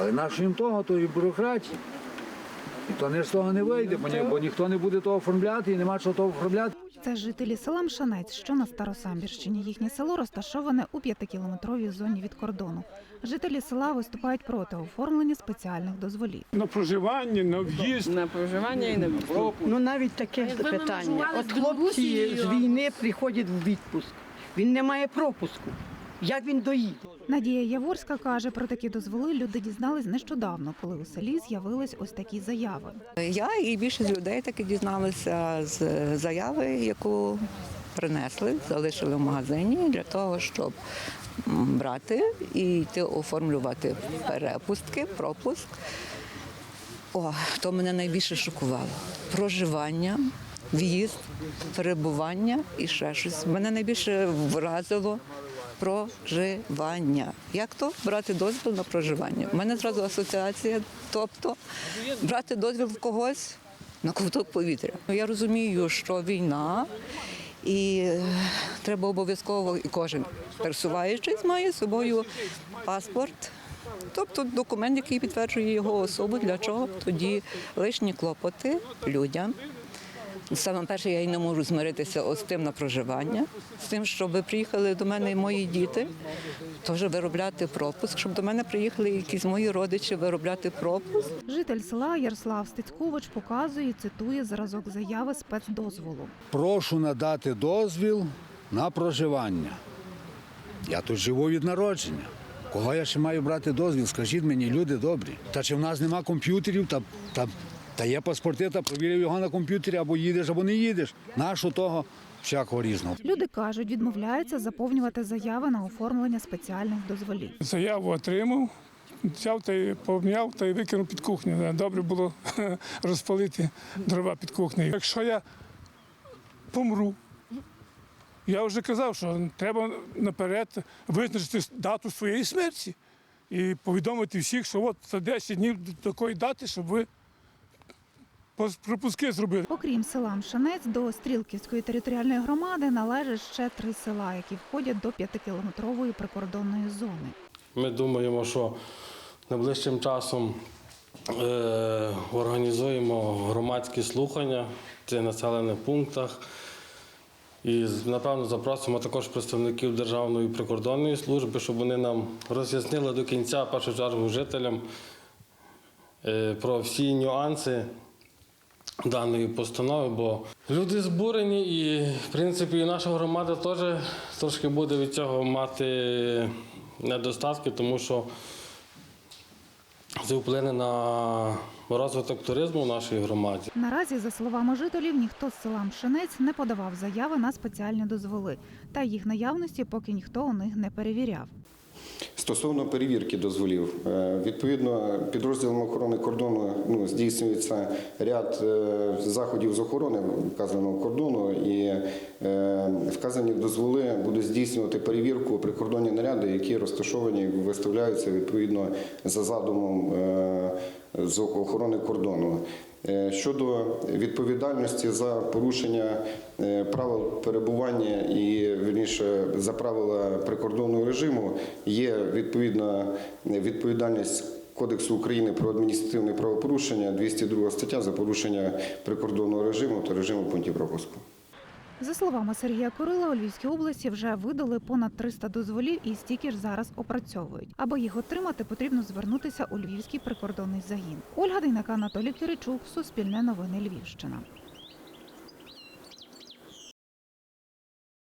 Але нащо їм того, то і бюрократія. І то не з того не вийде, бо, ні, бо ніхто не буде того оформляти і нема чого того оформляти. Це жителі села Мшанець, що на Старосамбірщині. Їхнє село розташоване у п'ятикілометровій зоні від кордону. Жителі села виступають проти оформлення спеціальних дозволів. на проживання, на в'їзд. на проживання і на в'їзд. Ну навіть таке питання. От хлопці з війни приходять в відпуск. Він не має пропуску. Як він доїде? Надія Яворська каже, про такі дозволи люди дізнались нещодавно, коли у селі з'явились ось такі заяви. Я і більшість людей таки дізналися з заяви, яку принесли, залишили в магазині для того, щоб брати і йти оформлювати перепустки, пропуск. О, то мене найбільше шокувало. Проживання, в'їзд, перебування і ще щось. Мене найбільше вразило проживання. Як то брати дозвіл на проживання? У мене зразу асоціація, тобто брати дозвіл в когось на ковток повітря. Я розумію, що війна. І е, треба обов'язково, і кожен пересуваючись має з собою паспорт, тобто документ, який підтверджує його особу. Для чого тоді лишні клопоти людям. Саме перше, я й не можу змиритися з тим на проживання, з тим, щоб приїхали до мене і мої діти, теж виробляти пропуск, щоб до мене приїхали якісь мої родичі виробляти пропуск. Житель села Ярослав Стецькович показує, і цитує зразок заяви спецдозволу. Прошу надати дозвіл на проживання. Я тут живу від народження. Кого я ще маю брати дозвіл? Скажіть мені, люди добрі. Та чи в нас нема комп'ютерів, та, та, та є паспорти, та провірив його на комп'ютері, або їдеш, або не їдеш. Нашу того всякого різного. Люди кажуть, відмовляються заповнювати заяви на оформлення спеціальних дозволів. Заяву отримав, взяв та й поміняв та й викинув під кухню. Добре було розпалити дрова під кухнею. Якщо я помру, я вже казав, що треба наперед визначити дату своєї смерті і повідомити всіх, що от за 10 днів до такої дати, щоб ви пропуски зробили. Окрім села Мшанець, до Стрілківської територіальної громади належать ще три села, які входять до п'ятикілометрової прикордонної зони. Ми думаємо, що найближчим часом е, організуємо громадські слухання в цих населених пунктах. І напевно запросимо також представників Державної прикордонної служби, щоб вони нам роз'яснили до кінця, першу чергу, жителям е, про всі нюанси даної постанови, бо люди збурені, і в принципі і наша громада теж трошки буде від цього мати недостатки, тому що це вплине на розвиток туризму в нашій громаді. Наразі, за словами жителів, ніхто з села Мшанець не подавав заяви на спеціальні дозволи, та їх наявності поки ніхто у них не перевіряв. Стосовно перевірки дозволів, е, відповідно підрозділом охорони кордону ну, здійснюється ряд е, заходів з охорони вказаного кордону, і вказані дозволи будуть здійснювати перевірку прикордонні наряди, які розташовані, виставляються відповідно за задумом е, з охорони кордону. Е, Щодо відповідальності за порушення е, правил перебування і вірніше за правила прикордонного режиму, є відповідна відповідальність Кодексу України про адміністративне правопорушення, 202 стаття за порушення прикордонного режиму та режиму пунктів пропуску. За словами Сергія Курила, у Львівській області вже видали понад 300 дозволів і стільки ж зараз опрацьовують. Аби їх отримати, потрібно звернутися у Львівський прикордонний загін. Ольга Дейнака, Анатолій Киричук, Суспільне новини Львівщина.